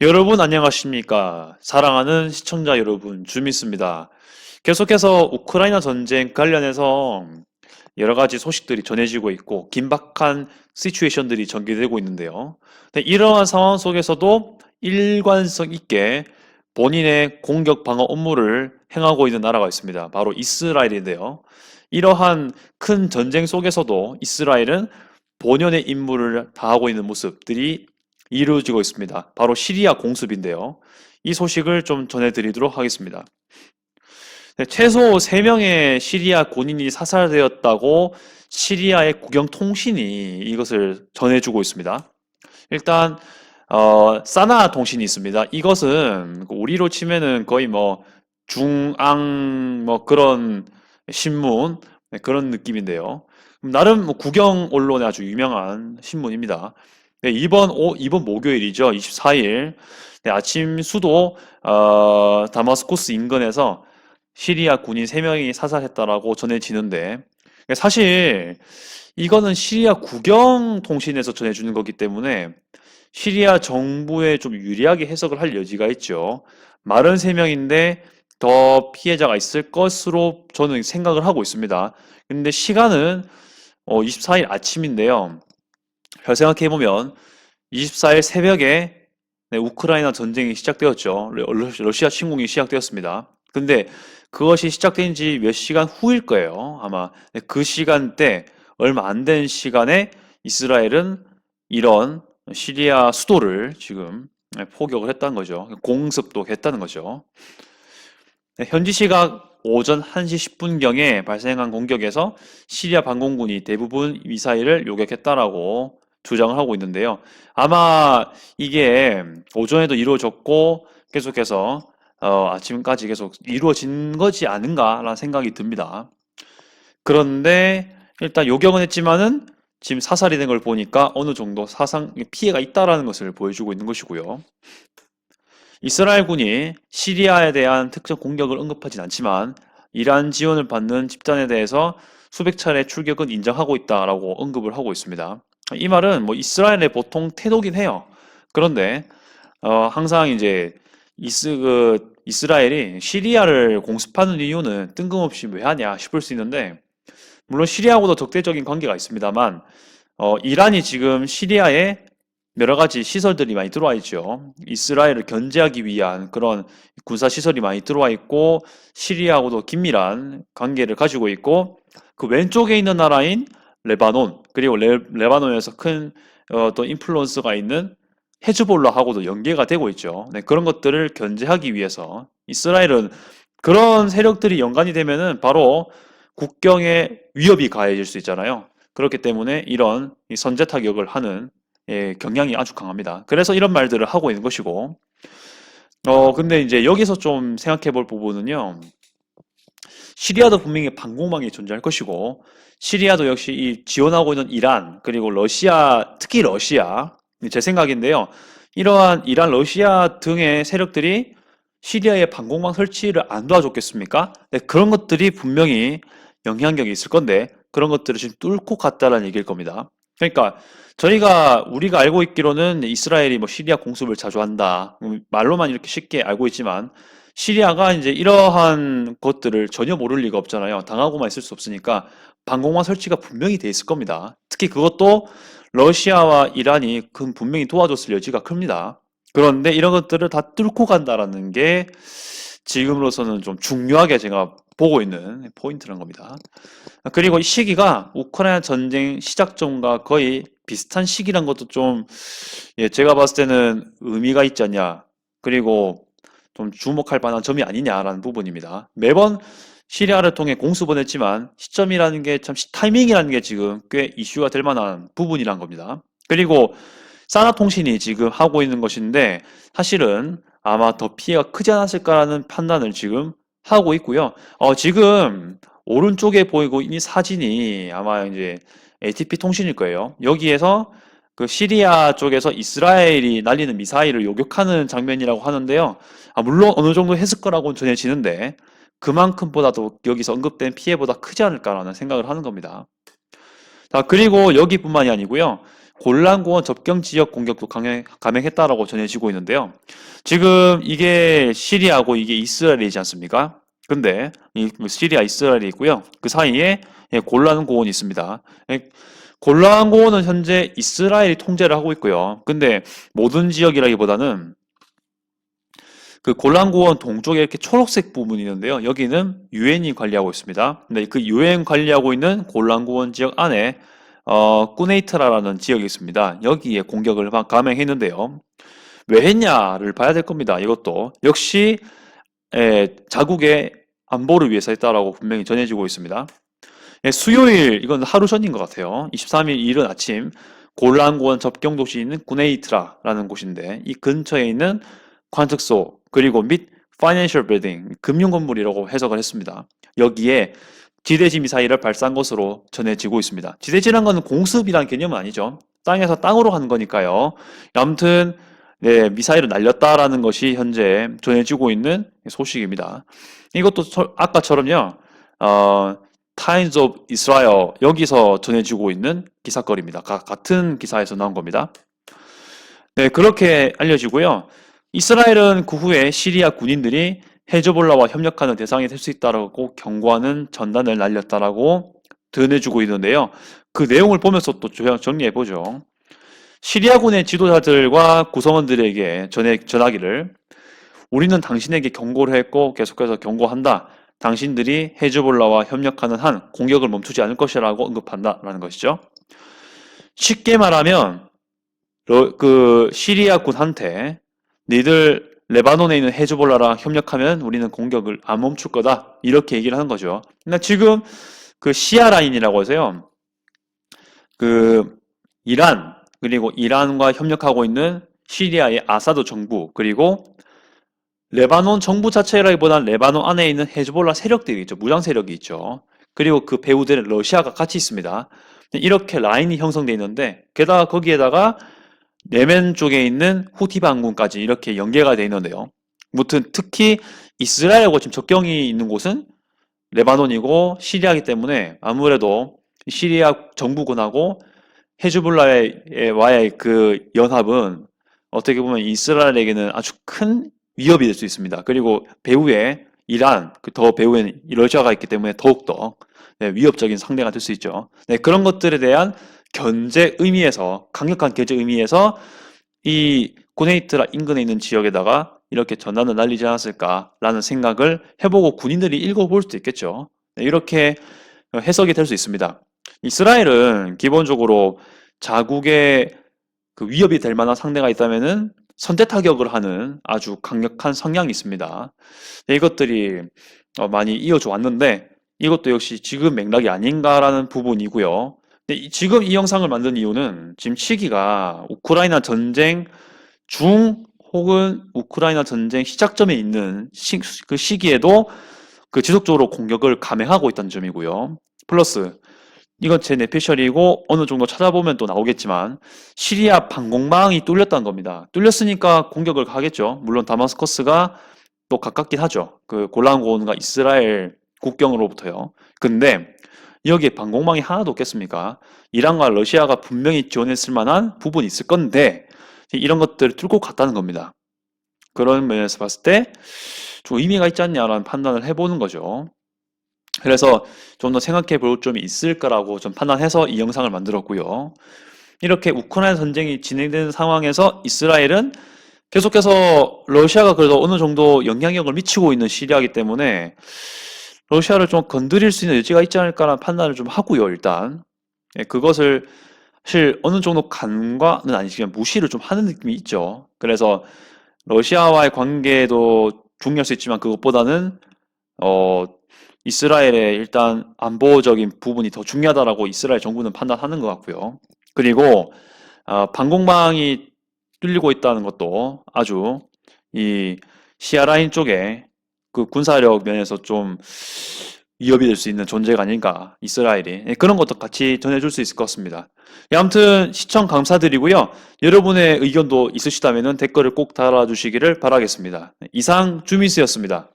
여러분 안녕하십니까? 사랑하는 시청자 여러분, 주미스입니다. 계속해서 우크라이나 전쟁 관련해서 여러 가지 소식들이 전해지고 있고 긴박한 시츄에이션들이 전개되고 있는데요. 네, 이러한 상황 속에서도 일관성 있게 본인의 공격 방어 업무를 행하고 있는 나라가 있습니다. 바로 이스라엘인데요. 이러한 큰 전쟁 속에서도 이스라엘은 본연의 임무를 다하고 있는 모습들이 이루어지고 있습니다. 바로 시리아 공습인데요. 이 소식을 좀 전해드리도록 하겠습니다. 네, 최소 3명의 시리아 군인이 사살되었다고 시리아의 국영통신이 이것을 전해주고 있습니다. 일단 어, 사나 통신이 있습니다. 이것은 우리로 치면은 거의 뭐 중앙 뭐 그런 신문 네, 그런 느낌인데요. 나름 뭐 국영 언론에 아주 유명한 신문입니다. 네, 이번 오, 이번 목요일이죠. 24일 네, 아침 수도 어, 다마스코스 인근에서 시리아 군인 3명이 사살했다라고 전해지는데 사실 이거는 시리아 국영 통신에서 전해주는 거기 때문에 시리아 정부에 좀 유리하게 해석을 할 여지가 있죠. 말은 3명인데 더 피해자가 있을 것으로 저는 생각을 하고 있습니다. 근데 시간은 어, 24일 아침인데요. 잘 생각해 보면 24일 새벽에 네, 우크라이나 전쟁이 시작되었죠. 러- 러시아 침공이 시작되었습니다. 근데 그것이 시작된 지 몇 시간 후일 거예요. 아마 네, 그 시간대 얼마 안 된 시간에 이스라엘은 이런 시리아 수도를 지금 네, 포격을 했다는 거죠. 공습도 했다는 거죠. 네, 현지 시각 오전 1시 10분경에 발생한 공격에서 시리아 반공군이 대부분 미사일을 요격했다라고 주장을 하고 있는데요. 아마 이게 오전에도 이루어졌고 계속해서 어, 아침까지 계속 이루어진 거지 않은가라는 생각이 듭니다. 그런데 일단 요격은 했지만은 지금 사살이 된 걸 보니까 어느 정도 사상 피해가 있다라는 것을 보여주고 있는 것이고요. 이스라엘군이 시리아에 대한 특정 공격을 언급하진 않지만 이란 지원을 받는 집단에 대해서 수백 차례 출격은 인정하고 있다라고 언급을 하고 있습니다. 이 말은 뭐 이스라엘의 보통 태도긴 해요. 그런데 어, 항상 이제 이스 그 이스라엘이 시리아를 공습하는 이유는 뜬금없이 왜 하냐 싶을 수 있는데 물론 시리아하고도 적대적인 관계가 있습니다만 어, 이란이 지금 시리아에 여러 가지 시설들이 많이 들어와 있죠. 이스라엘을 견제하기 위한 그런 군사 시설이 많이 들어와 있고 시리아하고도 긴밀한 관계를 가지고 있고 그 왼쪽에 있는 나라인 레바논 그리고 레, 레바논에서 큰 어, 또 인플루언스가 있는 헤즈볼라하고도 연계가 되고 있죠. 네, 그런 것들을 견제하기 위해서 이스라엘은 그런 세력들이 연관이 되면은 바로 국경에 위협이 가해질 수 있잖아요. 그렇기 때문에 이런 이 선제 타격을 하는 예, 경향이 아주 강합니다. 그래서 이런 말들을 하고 있는 것이고, 어, 근데 이제 여기서 좀 생각해 볼 부분은요, 시리아도 분명히 방공망이 존재할 것이고, 시리아도 역시 이 지원하고 있는 이란, 그리고 러시아, 특히 러시아, 제 생각인데요. 이러한 이란, 러시아 등의 세력들이 시리아의 방공망 설치를 안 도와줬겠습니까? 네, 그런 것들이 분명히 영향력이 있을 건데, 그런 것들을 지금 뚫고 갔다라는 얘기일 겁니다. 그러니까, 저희가, 우리가 알고 있기로는 이스라엘이 뭐 시리아 공습을 자주 한다. 음, 말로만 이렇게 쉽게 알고 있지만, 시리아가 이제 이러한 것들을 전혀 모를 리가 없잖아요. 당하고만 있을 수 없으니까 방공망 설치가 분명히 돼 있을 겁니다. 특히 그것도 러시아와 이란이 그 분명히 도와줬을 여지가 큽니다. 그런데 이런 것들을 다 뚫고 간다라는 게 지금으로서는 좀 중요하게 제가 보고 있는 포인트란 겁니다. 그리고 이 시기가 우크라이나 전쟁 시작 전과 거의 비슷한 시기란 것도 좀 예, 제가 봤을 때는 의미가 있지 않냐. 그리고 좀 주목할 만한 점이 아니냐라는 부분입니다. 매번 시리아를 통해 공수번 했지만 시점이라는 게 참 타이밍이라는 게 지금 꽤 이슈가 될 만한 부분이란 겁니다. 그리고 사나 통신이 지금 하고 있는 것인데 사실은 아마 더 피해가 크지 않았을까라는 판단을 지금 하고 있고요. 어, 지금 오른쪽에 보이고 있는 사진이 아마 이제 ATP 통신일 거예요. 여기에서 그 시리아 쪽에서 이스라엘이 날리는 미사일을 요격하는 장면이라고 하는데요. 아, 물론 어느 정도 했을 거라고는 전해지는데 그만큼보다도 여기서 언급된 피해보다 크지 않을까라는 생각을 하는 겁니다. 자, 그리고 여기뿐만이 아니고요. 골란고원 접경 지역 공격도 감행했다라고 전해지고 있는데요. 지금 이게 시리아고 이게 이스라엘이지 않습니까? 근데 이 시리아 이스라엘이 있고요. 그 사이에 예, 골란고원이 있습니다. 예, 골란고원은 현재 이스라엘이 통제를 하고 있고요. 근데 모든 지역이라기보다는 그 골란 고원 동쪽에 이렇게 초록색 부분이 있는데요. 여기는 유엔이 관리하고 있습니다. 근데 그 유엔 관리하고 있는 골란 고원 지역 안에 어, 꾸네이트라라는 지역이 있습니다. 여기에 공격을 막 감행했는데요. 왜 했냐를 봐야 될 겁니다. 이것도 역시 에, 자국의 안보를 위해서 했다라고 분명히 전해지고 있습니다. 예, 수요일 이건 하루 전인 것 같아요. 23일 이른 아침 골란고원 접경 도시인 꾸네이트라라는 곳인데 이 근처에 있는 관측소 그리고 및 파이낸셜 빌딩 금융 건물이라고 해석을 했습니다. 여기에 지대지 미사일을 발사한 것으로 전해지고 있습니다. 지대지란 건 공습이라는 개념은 아니죠. 땅에서 땅으로 하는 거니까요. 아무튼 네, 미사일을 날렸다라는 것이 현재 전해지고 있는 소식입니다. 이것도 저- 아까처럼요. 어, Times of Israel 여기서 전해지고 있는 기사거리입니다. 가- 같은 기사에서 나온 겁니다. 네, 그렇게 알려지고요. 이스라엘은 그 후에 시리아 군인들이 헤즈볼라와 협력하는 대상이 될 수 있다라고 경고하는 전단을 날렸다라고 전해주고 있는데요. 그 내용을 보면서 또 정리해 보죠. 시리아군의 지도자들과 구성원들에게 전해 전하기를 우리는 당신에게 경고를 했고 계속해서 경고한다. 당신들이 헤즈볼라와 협력하는 한 공격을 멈추지 않을 것이라고 언급한다라는 것이죠. 쉽게 말하면 러- 그 시리아군한테 니들 레바논에 있는 헤즈볼라랑 협력하면 우리는 공격을 안 멈출 거다. 이렇게 얘기를 하는 거죠. 근데 지금 그 시아 라인이라고 해서요. 그 이란 그리고 이란과 협력하고 있는 시리아의 아사드 정부 그리고 레바논 정부 자체라기보다는 레바논 안에 있는 헤즈볼라 세력들이 있죠. 무장 세력이 있죠. 그리고 그 배후들은 러시아가 같이 있습니다. 이렇게 라인이 형성되어 있는데 게다가 거기에다가 예멘 쪽에 있는 후티 반군까지 이렇게 연계가 되어 있는데요. 무튼 특히 이스라엘하고 지금 접경이 있는 곳은 레바논이고 시리아이기 때문에 아무래도 시리아 정부군하고 헤즈볼라와의 그 연합은 어떻게 보면 이스라엘에게는 아주 큰 위협이 될 수 있습니다. 그리고 배후에 이란, 그더 배후에는 러시아가 있기 때문에 더욱더 네, 위협적인 상대가 될 수 있죠. 네, 그런 것들에 대한 견제 의미에서 강력한 견제 의미에서 이 고네이트라 인근에 있는 지역에다가 이렇게 전단을 날리지 않았을까라는 생각을 해보고 군인들이 읽어볼 수도 있겠죠. 네, 이렇게 해석이 될 수 있습니다. 이스라엘은 기본적으로 자국의 그 위협이 될 만한 상대가 있다면은 선제 타격을 하는 아주 강력한 성향이 있습니다. 네, 이것들이 어, 많이 이어져 왔는데 이것도 역시 지금 맥락이 아닌가라는 부분이고요. 이- 지금 이 영상을 만든 이유는 지금 시기가 우크라이나 전쟁 중 혹은 우크라이나 전쟁 시작점에 있는 시, 그 시기에도 그 지속적으로 공격을 감행하고 있다는 점이고요. 플러스 이건 제 내피셜이고 어느 정도 찾아보면 또 나오겠지만 시리아 방공망이 뚫렸다는 겁니다. 뚫렸으니까 공격을 가겠죠. 물론 다마스커스가 또 가깝긴 하죠. 그 골란고원과 이스라엘 국경으로부터요. 근데 여기에 방공망이 하나도 없겠습니까? 이란과 러시아가 분명히 지원했을 만한 부분이 있을 건데 이런 것들을 뚫고 갔다는 겁니다. 그런 면에서 봤을 때 좀 의미가 있지 않냐라는 판단을 해보는 거죠. 그래서 좀 더 생각해 볼 점이 있을 거라고 좀 판단해서 이 영상을 만들었고요. 이렇게 우크라이나 전쟁이 진행되는 상황에서 이스라엘은 계속해서 러시아가 그래도 어느 정도 영향력을 미치고 있는 시리아이기 때문에 러시아를 좀 건드릴 수 있는 여지가 있지 않을까라는 판단을 좀 하고요, 일단. 예, 그것을 사실 어느 정도 간과는 아니지만 무시를 좀 하는 느낌이 있죠. 그래서 러시아와의 관계도 중요할 수 있지만 그것보다는 어, 이스라엘의 일단 안보적인 부분이 더 중요하다라고 이스라엘 정부는 판단하는 것 같고요. 그리고 어, 방공망이 뚫리고 있다는 것도 아주 이 시아 라인 쪽에 그 군사력 면에서 좀 위협이 될 수 있는 존재가 아닌가 이스라엘이 예, 그런 것도 같이 전해줄 수 있을 것 같습니다. 예, 아무튼 시청 감사드리고요. 여러분의 의견도 있으시다면 댓글을 꼭 달아주시기를 바라겠습니다. 이상 주미스였습니다.